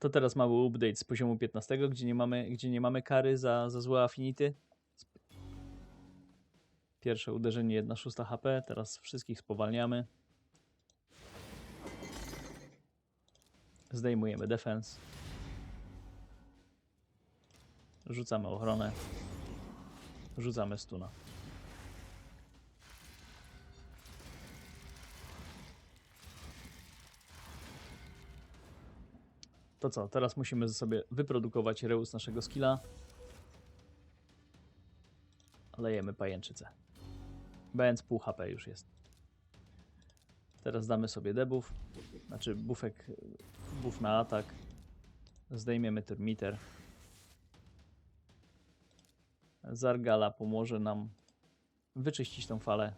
To teraz mały update z poziomu 15, gdzie nie mamy, gdzie nie mamy kary za, za złe affinity. Pierwsze uderzenie 1 szósta HP, teraz wszystkich spowalniamy. Zdejmujemy defense. Rzucamy ochronę. Rzucamy stuna. To co, teraz musimy sobie wyprodukować reus naszego skilla. Lejemy pajęczycę. Bęc pół HP już jest. Teraz damy sobie debuff, znaczy buffek, buff na atak. Zdejmiemy termiter. Zargala pomoże nam wyczyścić tą falę.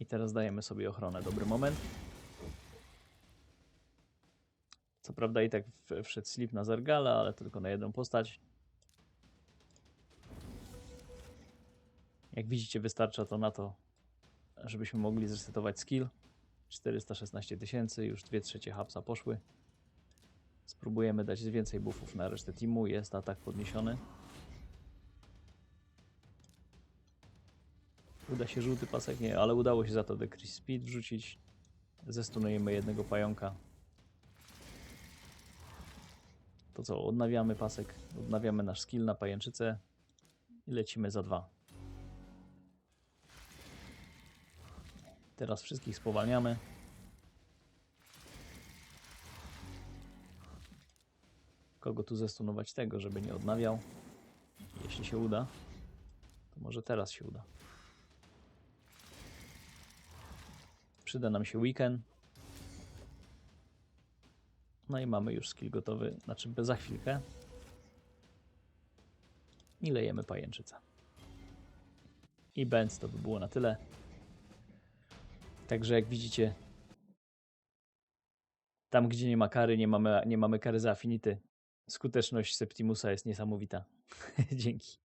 I teraz dajemy sobie ochronę. Dobry moment. Co prawda i tak wszedł slip na Zargala, ale tylko na jedną postać. Jak widzicie, wystarcza to na to, żebyśmy mogli zresetować skill. 416 tysięcy, już 2 trzecie hapsa poszły. Spróbujemy dać więcej buffów na resztę teamu. Jest atak podniesiony. Uda się żółty pasek? Nie, ale udało się za to decrease speed wrzucić. Zestunujemy jednego pająka. To co, odnawiamy pasek, odnawiamy nasz skill na pajęczycę i lecimy za dwa. Teraz wszystkich spowalniamy. Kogo tu zestunować tego, żeby nie odnawiał? Jeśli się uda, to może teraz się uda. Przyda nam się weekend. No i mamy już skill gotowy, znaczy za chwilkę. I lejemy pajęczycę. I bęc to by było na tyle. Także jak widzicie, tam gdzie nie ma kary, nie mamy, nie mamy kary za affinity. Skuteczność Septimusa jest niesamowita. Dzięki.